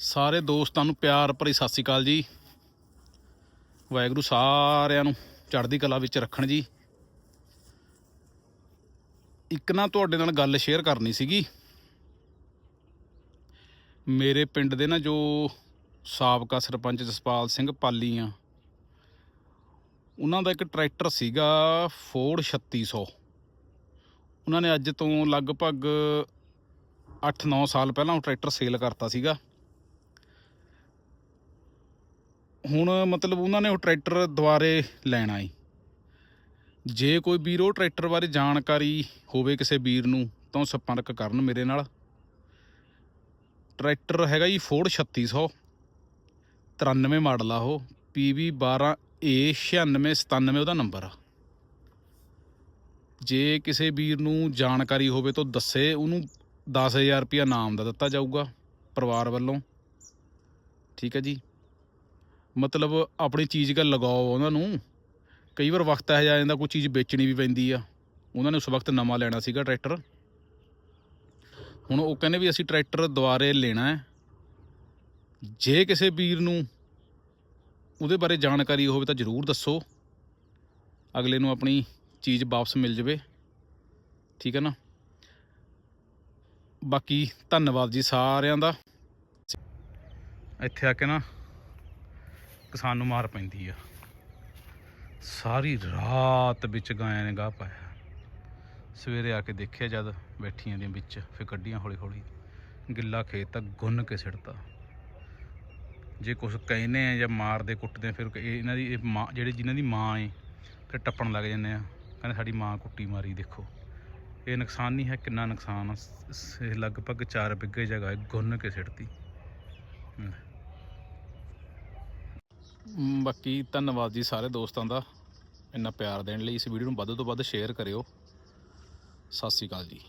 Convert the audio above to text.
ਸਾਰੇ ਦੋਸਤਾਂ ਨੂੰ ਪਿਆਰ ਭਰੀ ਸਤਿ ਸ੍ਰੀ ਅਕਾਲ ਜੀ। ਵਾਹਿਗੁਰੂ ਸਾਰਿਆਂ ਨੂੰ ਚੜ੍ਹਦੀ ਕਲਾ ਵਿੱਚ ਰੱਖਣ ਜੀ। ਇੱਕ ਨਾ ਤੁਹਾਡੇ ਨਾਲ ਗੱਲ ਸ਼ੇਅਰ ਕਰਨੀ ਸੀਗੀ। ਮੇਰੇ ਪਿੰਡ ਦੇ ਨਾ ਜੋ ਸਾਬਕਾ ਸਰਪੰਚ ਜਸਪਾਲ ਸਿੰਘ ਪਾਲੀ ਆ, ਉਹਨਾਂ ਦਾ ਇੱਕ ਟਰੈਕਟਰ ਸੀਗਾ ਫੋਰਡ 3600 ਉਹਨਾਂ ਨੇ ਅੱਜ ਤੋਂ ਲਗਭਗ 8-9 ਸਾਲ ਪਹਿਲਾਂ ਉਹ ਟਰੈਕਟਰ ਸੇਲ ਕਰਤਾ ਸੀਗਾ। ਹੁਣ ਮਤਲਬ ਉਹਨਾਂ ਨੇ ਉਹ ਟਰੈਕਟਰ ਦੁਬਾਰੇ ਲੈਣਾ ਏ। ਜੇ ਕੋਈ ਵੀਰ ਉਹ ਟਰੈਕਟਰ ਬਾਰੇ ਜਾਣਕਾਰੀ ਹੋਵੇ ਕਿਸੇ ਵੀਰ ਨੂੰ, ਤਾਂ ਉਹ ਸੰਪਰਕ ਕਰਨ ਮੇਰੇ ਨਾਲ। ਟਰੈਕਟਰ ਹੈਗਾ ਜੀ ਫੋਰਡ 3600 93 ਮਾਡਲ ਆ ਉਹ। PV 12 A 9697 ਉਹਦਾ ਨੰਬਰ ਆ। ਜੇ ਕਿਸੇ ਵੀਰ ਨੂੰ ਜਾਣਕਾਰੀ ਹੋਵੇ ਤਾਂ ਦੱਸੇ, ਉਹਨੂੰ 10000 ਰੁਪਇਆ ਨਾਮ ਦਾ ਦਿੱਤਾ ਜਾਊਗਾ ਪਰਿਵਾਰ ਵੱਲੋਂ। ਠੀਕ ਹੈ ਜੀ। ਮਤਲਬ ਆਪਣੀ ਚੀਜ਼ ਕਾ ਲਗਾਓ ਉਹਨਾਂ ਨੂੰ। ਕਈ ਵਾਰ ਵਕਤ ਇਹ ਜਾ ਜਾਂਦਾ, ਕੋਈ ਚੀਜ਼ ਵੇਚਣੀ ਵੀ ਪੈਂਦੀ ਆ। ਉਹਨਾਂ ਨੇ ਉਸ ਵਕਤ ਨਵਾਂ ਲੈਣਾ ਸੀਗਾ ਟਰੈਕਟਰ। ਹੁਣ ਉਹ ਕਹਿੰਦੇ ਵੀ ਅਸੀਂ ਟਰੈਕਟਰ ਦੁਬਾਰੇ ਲੈਣਾ ਹੈ। ਜੇ ਕਿਸੇ ਵੀਰ ਨੂੰ ਉਹਦੇ ਬਾਰੇ ਜਾਣਕਾਰੀ ਹੋਵੇ ਤਾਂ ਜ਼ਰੂਰ ਦੱਸੋ। ਅਗਲੇ ਨੂੰ ਆਪਣੀ ਚੀਜ਼ ਵਾਪਸ ਮਿਲ ਜਾਵੇ। ਠੀਕ ਹੈ ਨਾ? ਬਾਕੀ ਧੰਨਵਾਦ ਜੀ ਸਾਰਿਆਂ ਦਾ। ਇੱਥੇ ਆ ਕੇ ਨਾ ਕਿਸਾਨ ਨੂੰ ਮਾਰ ਪੈਂਦੀ ਆ। ਸਾਰੀ ਰਾਤ ਵਿੱਚ ਗਾਇਆਂ ਨੇ ਗਾਹ ਪਾਇਆ। ਸਵੇਰੇ ਆ ਕੇ ਦੇਖਿਆ ਜਦ ਬੈਠੀਆਂ ਦੀਆਂ ਵਿੱਚ ਫਿਰ ਕੱਢੀਆਂ ਹੌਲੀ ਹੌਲੀ ਗਿੱਲਾ ਖੇਤ ਤਾਂ ਗੁੰਨ ਕੇ ਸਿੱਟਤਾ। ਜੇ ਕੁਝ ਕਹਿੰਦੇ ਆ ਜਾਂ ਮਾਰਦੇ ਕੁੱਟਦੇ ਆ, ਫਿਰ ਇਹ ਇਹਨਾਂ ਦੀ ਇਹ ਮਾਂ ਜਿਹੜੇ ਜਿਨ੍ਹਾਂ ਦੀ ਮਾਂ ਏ ਫਿਰ ਟੱਪਣ ਲੱਗ ਜਾਂਦੇ ਆ। ਕਹਿੰਦੇ ਸਾਡੀ ਮਾਂ ਕੁੱਟੀ ਮਾਰੀ ਦੇਖੋ। ਇਹ ਨੁਕਸਾਨ ਨਹੀਂ ਹੈ ਕਿੰਨਾ ਨੁਕਸਾਨ ਆ। ਲਗਭਗ 4 ਬਿੱਗੇ ਜਗ੍ਹਾ ਹੈ, ਗੁੰਨ ਕੇ ਸਿੜਤੀ ਬਾਕੀ ਧੰਨਵਾਦ ਜੀ ਸਾਰੇ ਦੋਸਤਾਂ ਦਾ ਇੰਨਾ ਪਿਆਰ ਦੇਣ ਲਈ। ਇਸ ਵੀਡੀਓ ਨੂੰ ਵੱਧ ਤੋਂ ਵੱਧ ਸ਼ੇਅਰ ਕਰਿਓ। ਸਤਿ ਸ਼੍ਰੀ ਅਕਾਲ ਜੀ।